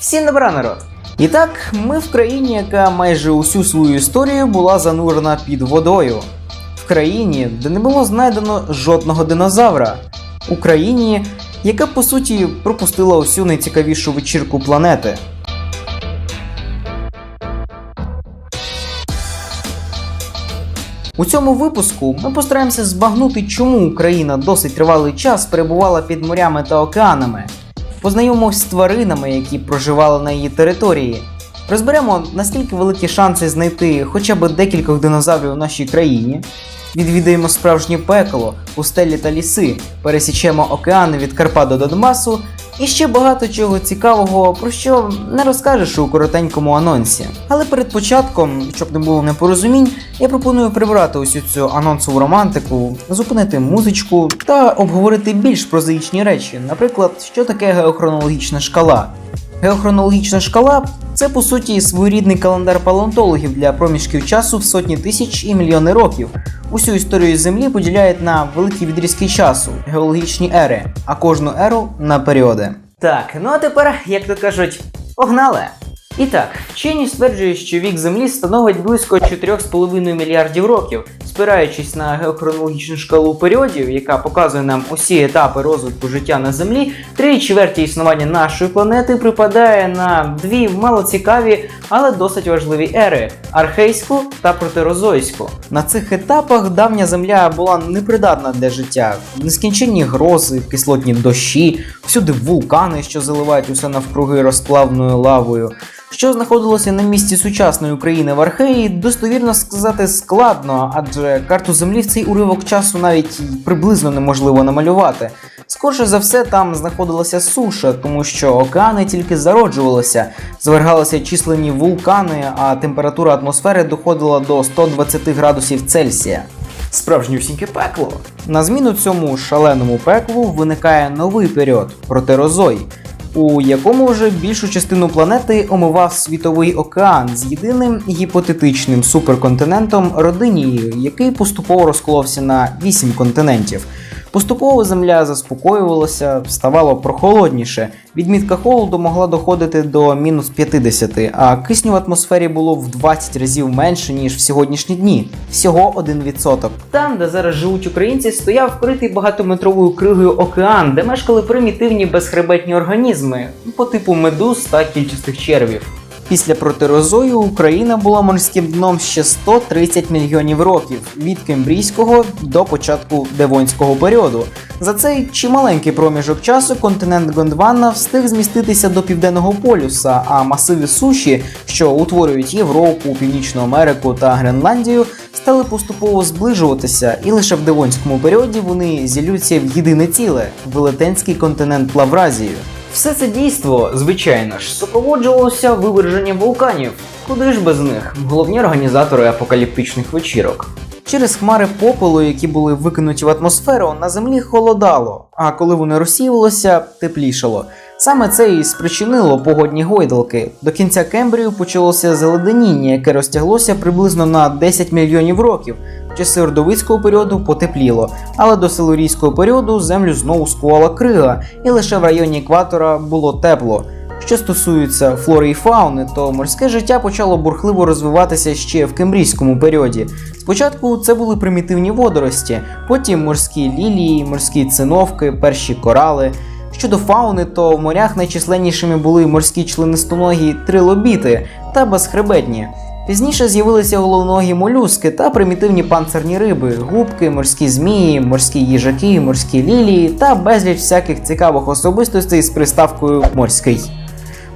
Всім добра народ! І так, ми в країні, яка майже усю свою історію була занурена під водою. В країні, де не було знайдено жодного динозавра. У країні, яка по суті пропустила усю найцікавішу вечірку планети. У цьому випуску ми постараємося збагнути, чому Україна досить тривалий час перебувала під морями та океанами. Познайомимось з тваринами, які проживали на її території. Розберемо, наскільки великі шанси знайти хоча б декількох динозаврів у нашій країні. Відвідаємо справжнє пекло, пустелі та ліси, пересічемо океани від Карпа до Донбасу і ще багато чого цікавого, про що не розкажеш у коротенькому анонсі. Але перед початком, щоб не було непорозумінь, я пропоную прибрати усю цю анонсову романтику, зупинити музичку та обговорити більш прозаїчні речі, наприклад, що таке геохронологічна шкала. Геохронологічна шкала це по суті своєрідний календар палеонтологів для проміжків часу в сотні тисяч і мільйони років. Усю історію Землі поділяють на великі відрізки часу, геологічні ери, а кожну еру на періоди. Так, ну а тепер, як то кажуть, погнали! І так, вчені стверджують, що вік Землі становить близько 4,5 мільярдів років, спираючись на геохронологічну шкалу періодів, яка показує нам усі етапи розвитку життя на Землі, три чверті існування нашої планети припадає на дві малоцікаві, але досить важливі ери архейську та протерозойську. На цих етапах давня Земля була непридатна для життя. Нескінченні грози, кислотні дощі, всюди вулкани, що заливають усе навкруги розплавною лавою. Що знаходилося на місці сучасної України в Археї, достовірно сказати складно, адже карту землі в цей уривок часу навіть приблизно неможливо намалювати. Скорше за все, там знаходилася суша, тому що океани тільки зароджувалися, звергалися численні вулкани, а температура атмосфери доходила до 120 градусів Цельсія. Справжнюсіньке пекло. На зміну цьому шаленому пеклу виникає новий період протерозой, у якому вже більшу частину планети омивав світовий океан з єдиним гіпотетичним суперконтинентом Родинією, який поступово розколовся на вісім континентів. Поступово земля заспокоювалася, ставало прохолодніше. Відмітка холоду могла доходити до мінус 50, а кисню в атмосфері було в 20 разів менше, ніж в сьогоднішні дні. Всього 1%. Там, де зараз живуть українці, стояв вкритий багатометровою кригою океан, де мешкали примітивні безхребетні організми по типу медуз та кільчастих червів. Після протерозою Україна була морським дном ще 130 мільйонів років від кембрійського до початку девонського періоду. За цей чималенький проміжок часу континент Гондвана встиг зміститися до південного полюса, а масиви суші, що утворюють Європу, Північну Америку та Гренландію, стали поступово зближуватися, і лише в девонському періоді вони зілються в єдине ціле велетенський континент Лавразію. Все це дійство, звичайно ж, супроводжувалося виверженням вулканів. Куди ж без них? Головні організатори апокаліптичних вечірок. Через хмари попелу, які були викинуті в атмосферу, на землі холодало, а коли вони розсіювалися, теплішало. Саме це і спричинило погодні гойдалки. До кінця Кембрію почалося заледеніння, яке розтяглося приблизно на 10 мільйонів років. В часи ордовицького періоду потепліло, але до силурійського періоду землю знову скувала крига, і лише в районі екватора було тепло. Що стосується флори і фауни, то морське життя почало бурхливо розвиватися ще в кембрійському періоді. Спочатку це були примітивні водорості, потім морські лілії, морські циновки, перші корали. Щодо фауни, то в морях найчисленнішими були морські членистоногі трилобіти та безхребетні. Пізніше з'явилися головногі молюски та примітивні панцирні риби, губки, морські змії, морські їжаки, морські лілії та безліч всяких цікавих особистостей з приставкою морський.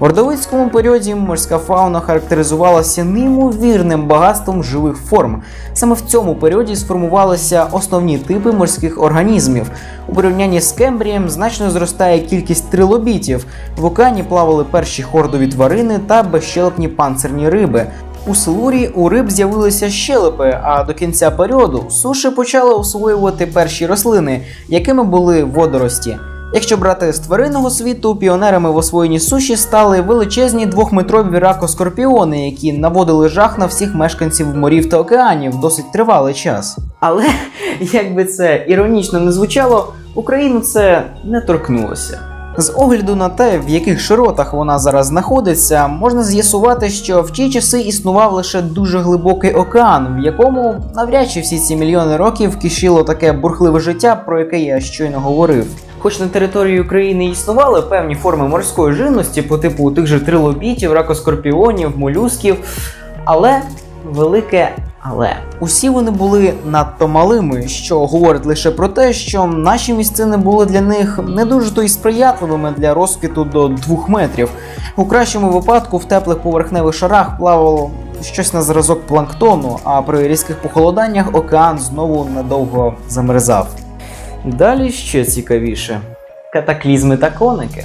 В ордовицькому періоді морська фауна характеризувалася неймовірним багатством живих форм. Саме в цьому періоді сформувалися основні типи морських організмів. У порівнянні з Кембрієм значно зростає кількість трилобітів. В океані плавали перші хордові тварини та безщелепні панцирні риби. У Силурі у риб з'явилися щелепи, а до кінця періоду суші почали освоювати перші рослини, якими були водорості. Якщо брати з тваринного світу, піонерами в освоєнні суші стали величезні двохметрові ракоскорпіони, які наводили жах на всіх мешканців морів та океанів досить тривалий час. Але як би це іронічно не звучало, Україну це не торкнулося. З огляду на те, в яких широтах вона зараз знаходиться, можна з'ясувати, що в ті часи існував лише дуже глибокий океан, в якому навряд чи всі ці мільйони років кишіло таке бурхливе життя, про яке я щойно говорив. Хоч на території України існували певні форми морської живності по типу тих же трилобітів, ракоскорпіонів, молюсків, але велике але усі вони були надто малими, що говорить лише про те, що наші місцини були для них не дуже то й сприятливими для розквіту до двох метрів. У кращому випадку в теплих поверхневих шарах плавало щось на зразок планктону, а при різких похолоданнях океан знову надовго замерзав. Далі ще цікавіше: катаклізми та коники.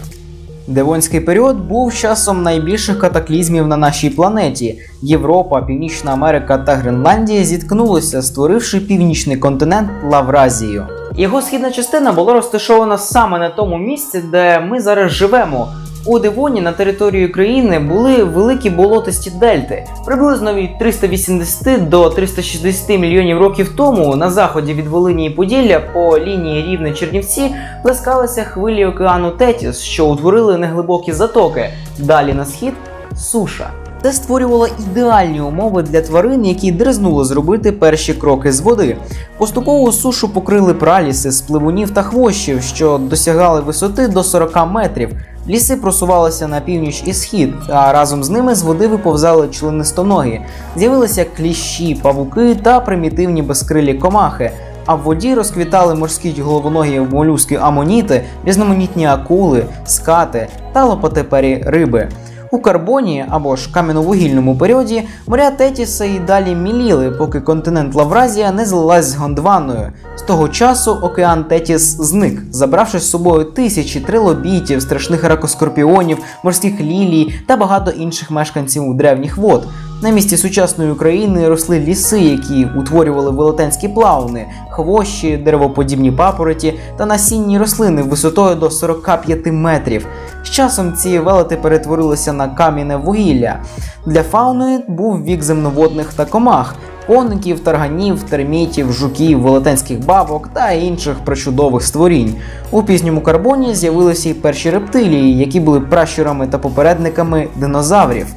Девонський період був часом найбільших катаклізмів на нашій планеті. Європа, Північна Америка та Гренландія зіткнулися, створивши північний континент Лавразію. Його східна частина була розташована саме на тому місці, де ми зараз живемо. У Девоні на території країни були великі болотисті дельти. Приблизно від 380 до 360 мільйонів років тому на заході від Волині і Поділля по лінії рівне Чернівці плескалися хвилі океану Тетіс, що утворили неглибокі затоки. Далі на схід суша. Це створювало ідеальні умови для тварин, які дризнули зробити перші кроки з води. Поступово сушу покрили праліси з пливунів та хвощів, що досягали висоти до 40 метрів. Ліси просувалися на північ і схід, а разом з ними з води виповзали членистоногі. З'явилися кліщі, павуки та примітивні безкрилі комахи. А в воді розквітали морські головоногі молюски амоніти, різноманітні акули, скати та лопатепері риби. У карбоні або ж кам'яновугільному періоді моря Тетіса і далі міліли, поки континент Лавразія не злилась з Гондваною. З того часу океан Тетіс зник, забравши з собою тисячі трилобітів, страшних ракоскорпіонів, морських лілій та багато інших мешканців у древніх вод. На місці сучасної України росли ліси, які утворювали велетенські плавни, хвощі, деревоподібні папороті та насінні рослини висотою до 45 метрів. З часом ці велети перетворилися на кам'яне вугілля. Для фауни був вік земноводних та комах. Коників, тарганів, термітів, жуків, велетенських бабок та інших причудових створінь. У пізньому карбоні з'явилися й перші рептилії, які були пращурами та попередниками динозаврів.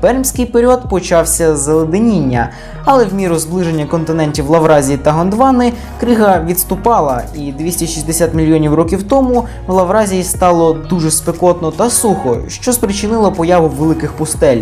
Пермський період почався з заледеніння, але в міру зближення континентів Лавразії та Гондвани крига відступала, і 260 мільйонів років тому в Лавразії стало дуже спекотно та сухо, що спричинило появу великих пустель.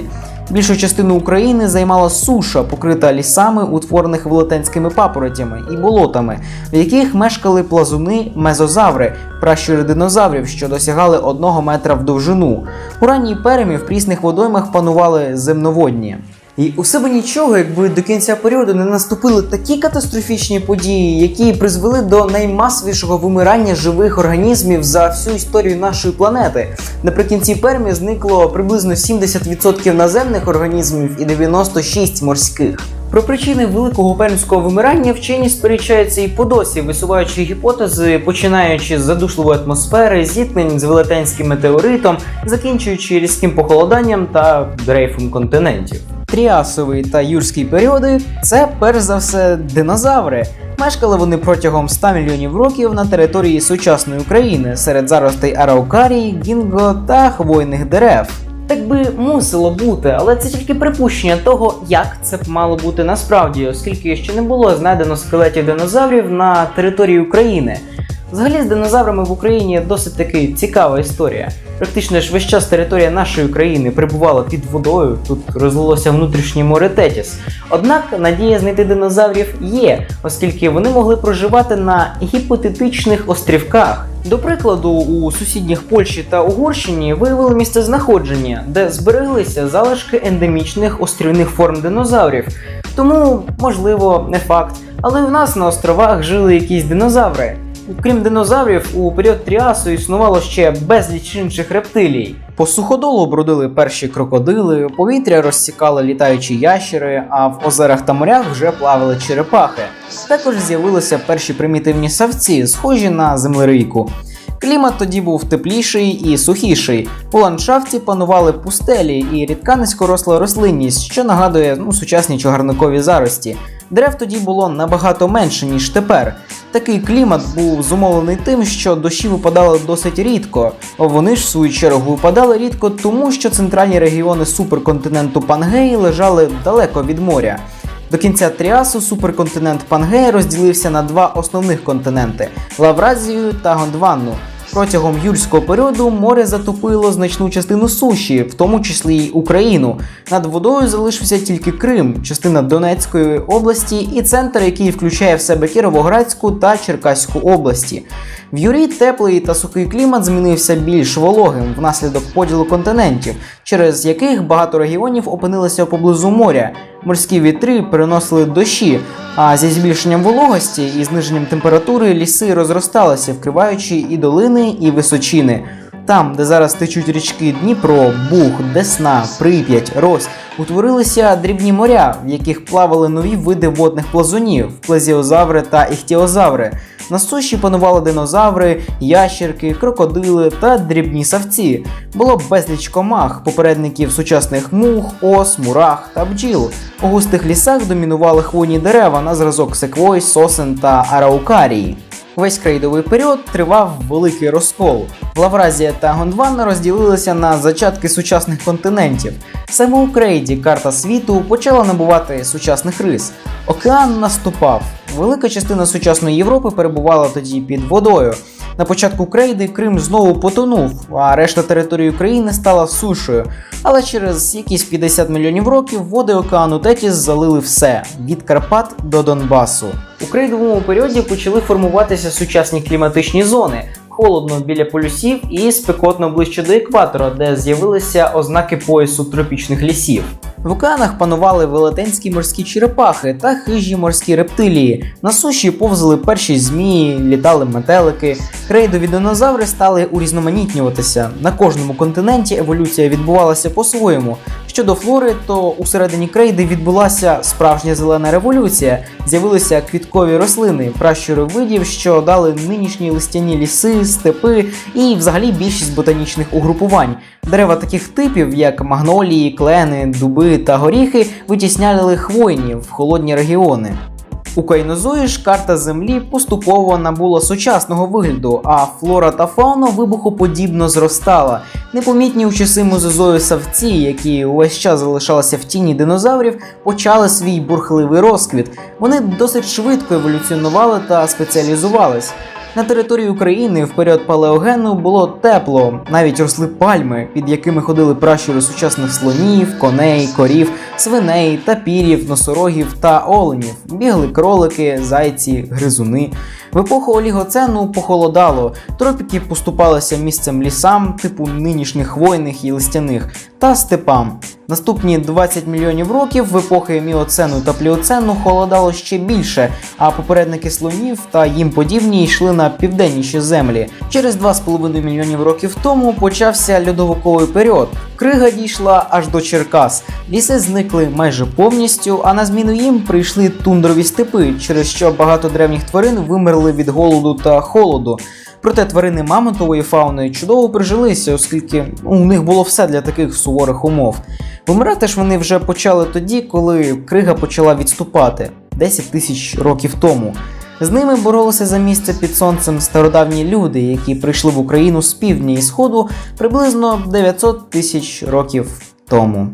Більшу частину України займала суша, покрита лісами, утворених велетенськими папоротями і болотами, в яких мешкали плазуни мезозаври, пращури динозаврів, що досягали одного метра в довжину. У ранній перемі в прісних водоймах панували земноводні. І усе би нічого, якби до кінця періоду не наступили такі катастрофічні події, які призвели до наймасовішого вимирання живих організмів за всю історію нашої планети. Наприкінці пермі зникло приблизно 70% наземних організмів і 96 морських. Про причини великого пермського вимирання вчені сперечаються і по досі, висуваючи гіпотези, починаючи з задушливої атмосфери, зіткнень з велетенським метеоритом, закінчуючи різким похолоданням та дрейфом континентів. Тріасовий та юрський періоди це перш за все динозаври. Мешкали вони протягом 100 мільйонів років на території сучасної України серед заростей араукарії, гінго та хвойних дерев. Так би мусило бути, але це тільки припущення того, як це б мало бути насправді, оскільки ще не було знайдено скелетів динозаврів на території України. Взагалі з динозаврами в Україні досить таки цікава історія. Практично ж весь час територія нашої країни перебувала під водою, тут розлилося внутрішнє море Тетіс. Однак надія знайти динозаврів є, оскільки вони могли проживати на гіпотетичних острівках. До прикладу, у сусідніх Польщі та Угорщині виявили місце знаходження, де збереглися залишки ендемічних острівних форм динозаврів. Тому, можливо, не факт, але в нас на островах жили якісь динозаври. Крім динозаврів, у період Тріасу існувало ще безліч інших рептилій. По суходолу бродили перші крокодили, повітря розсікали літаючі ящери, а в озерах та морях вже плавали черепахи. Також з'явилися перші примітивні савці, схожі на землерийку. Клімат тоді був тепліший і сухіший. У ландшафті панували пустелі і рідка низькоросла рослинність, що нагадує ну, сучасні чагарникові зарості. Дерев тоді було набагато менше, ніж тепер. Такий клімат був зумовлений тим, що дощі випадали досить рідко. Вони ж в свою чергу випадали рідко, тому що центральні регіони суперконтиненту Пангеї лежали далеко від моря. До кінця Тріасу суперконтинент Пангея розділився на два основних континенти Лавразію та Гондванну. Протягом юрського періоду море затопило значну частину суші, в тому числі й Україну. Над водою залишився тільки Крим, частина Донецької області і центр, який включає в себе Кіровоградську та Черкаську області. В Юрі теплий та сухий клімат змінився більш вологим внаслідок поділу континентів, через яких багато регіонів опинилися поблизу моря. Морські вітри переносили дощі, а зі збільшенням вологості і зниженням температури ліси розросталися, вкриваючи і долини, і височини. Там, де зараз течуть річки Дніпро, Буг, Десна, Прип'ять, Рось, утворилися дрібні моря, в яких плавали нові види водних плазунів плезіозаври та іхтіозаври. На суші панували динозаври, ящерки, крокодили та дрібні савці. Було безліч комах, попередників сучасних мух, ос, мурах та бджіл. У густих лісах домінували хвойні дерева на зразок секвой, сосен та араукарії. Весь крейдовий період тривав великий розкол. Лавразія та Гондвана розділилися на зачатки сучасних континентів. Саме у крейді карта світу почала набувати сучасних рис. Океан наступав. Велика частина сучасної Європи перебувала тоді під водою. На початку крейди Крим знову потонув, а решта території України стала сушою. Але через якісь 50 мільйонів років води океану Тетіс залили все від Карпат до Донбасу. У крейдовому періоді почали формуватися сучасні кліматичні зони. Холодно біля полюсів і спекотно ближче до екватора, де з'явилися ознаки поясу тропічних лісів. В океанах панували велетенські морські черепахи та хижі морські рептилії. На суші повзали перші змії, літали метелики. Крейдові динозаври стали урізноманітнюватися. На кожному континенті еволюція відбувалася по-своєму. Щодо флори, то у середині крейди відбулася справжня зелена революція. З'явилися квіткові рослини, пращури видів, що дали нинішні листяні ліси, степи і взагалі більшість ботанічних угрупувань. Дерева таких типів, як магнолії, клени, дуби та горіхи, витісняли хвойні в холодні регіони. У кайнозої ж карта Землі поступово набула сучасного вигляду, а флора та фауна вибухоподібно зростала. Непомітні у часи мозозою савці, які увесь час залишалися в тіні динозаврів, почали свій бурхливий розквіт. Вони досить швидко еволюціонували та спеціалізувались. На території України в період палеогену було тепло, навіть росли пальми, під якими ходили пращури сучасних слонів, коней, корів, свиней, тапірів, носорогів та оленів. Бігли кролики, зайці, гризуни. В епоху олігоцену похолодало, тропіки поступалися місцем лісам, типу нинішніх хвойних і листяних, та степам. Наступні 20 мільйонів років в епохи міоцену та пліоцену холодало ще більше, а попередники слонів та їм подібні йшли на південніші землі. Через 2,5 мільйонів років тому почався льодовиковий період. Крига дійшла аж до Черкас. Ліси зникли майже повністю, а на зміну їм прийшли тундрові степи, через що багато древніх тварин вимерли від голоду та холоду. Проте тварини мамонтової фауни чудово прижилися, оскільки ну, у них було все для таких суворих умов. Вимирати ж вони вже почали тоді, коли крига почала відступати 10 тисяч років тому. З ними боролися за місце під сонцем стародавні люди, які прийшли в Україну з півдня і сходу приблизно 900 тисяч років тому.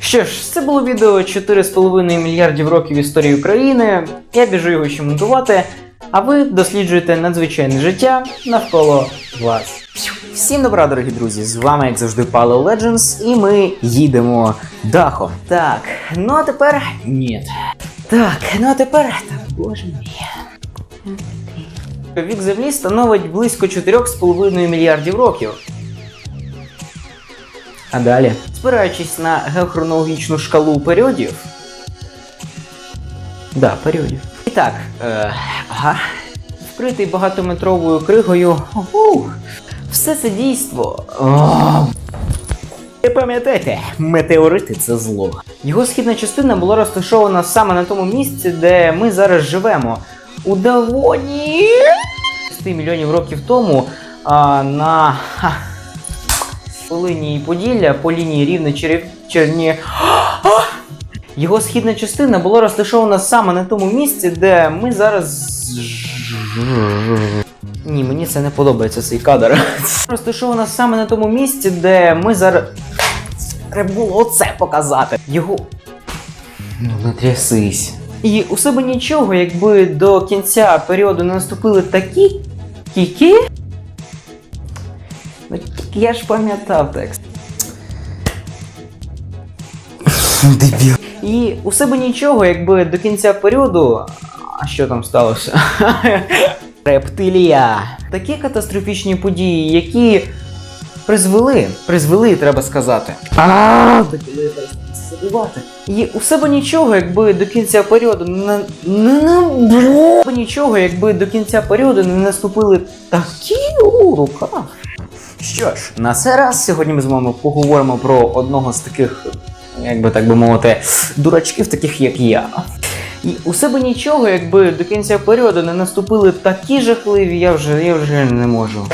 Що ж, це було відео 4,5 мільярдів років історії України. Я біжу його ще монтувати, а ви досліджуєте надзвичайне життя навколо вас. Всім добра, дорогі друзі! З вами, як завжди, Palo Legends, і ми їдемо дахом. Так, ну а тепер. Ні. Так, ну а тепер. Так, боже мій. Вік Землі становить близько 4,5 мільярдів років. А далі, спираючись на геохронологічну шкалу періодів. Да, періодів. Так, е, ага. Вкритий багатометровою кригою. Ух, все це дійство. О, і пам'ятайте, метеорити це зло. Його східна частина була розташована саме на тому місці, де ми зараз живемо. У Давоні 100 мільйонів років тому а, на ха, Волині і Поділля по лінії рівне черні. Його східна частина була розташована саме на тому місці, де ми зараз. Ні, мені це не подобається цей кадр. Розташована саме на тому місці, де ми зараз. Треба було оце показати. Його. Ну, не трясись. І у себе нічого, якби до кінця періоду не наступили такі кіки. Ну, я ж пам'ятав текст. Дебіл. І у себе нічого, якби до кінця періоду. А що там сталося? Рептилія. Такі катастрофічні події, які призвели, призвели, треба сказати. А. І у себе нічого, якби до кінця періоду не, було нічого, якби до кінця періоду не наступили такі у руках. Що ж, на цей раз сьогодні ми з вами поговоримо про одного з таких, як би так би мовити, дурачків, таких як я. І у себе нічого, якби до кінця періоду не наступили такі жахливі, я вже, я вже не можу.